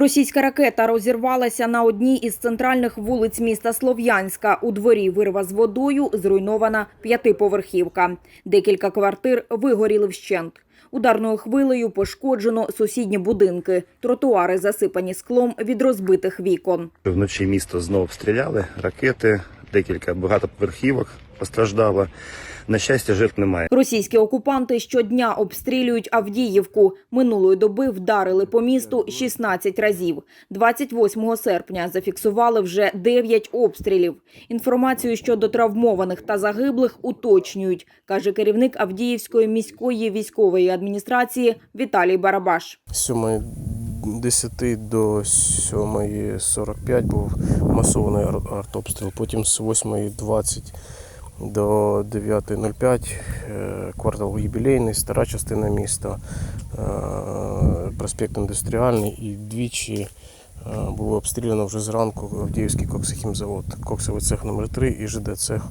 Російська ракета розірвалася на одній із центральних вулиць міста Слов'янська. У дворі вирва з водою зруйнована п'ятиповерхівка. Декілька квартир вигоріли вщент. Ударною хвилею пошкоджено сусідні будинки. Тротуари засипані склом від розбитих вікон. Вночі місто знову обстріляли, ракети, декілька багатоповерхівок постраждало. На щастя, жертв немає. Російські окупанти щодня обстрілюють Авдіївку. Минулої доби вдарили по місту 16 разів. 28 серпня зафіксували вже 9 обстрілів. Інформацію щодо травмованих та загиблих уточнюють, каже керівник Авдіївської міської військової адміністрації Віталій Барабаш. З 7.10 до 7.45 був масований артобстріл. Потім з 8.20 до 9.05 е, квартал юбілейний, стара частина міста, е, проспект індустріальний і двічі е, було обстріляно вже зранку Авдіївський коксохімзавод, коксовий цех номер 3 і ЖД цех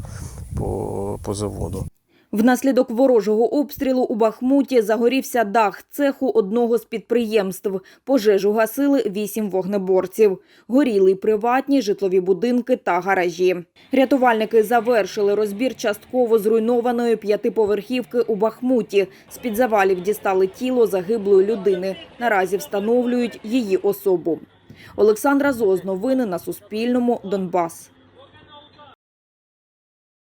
по, по заводу. Внаслідок ворожого обстрілу у Бахмуті загорівся дах цеху одного з підприємств. Пожежу гасили вісім вогнеборців. Горіли приватні житлові будинки та гаражі. Рятувальники завершили розбір частково зруйнованої п'ятиповерхівки у Бахмуті. З-під завалів дістали тіло загиблої людини. Наразі встановлюють її особу. Олександра Зоз. Новини на Суспільному. Донбас.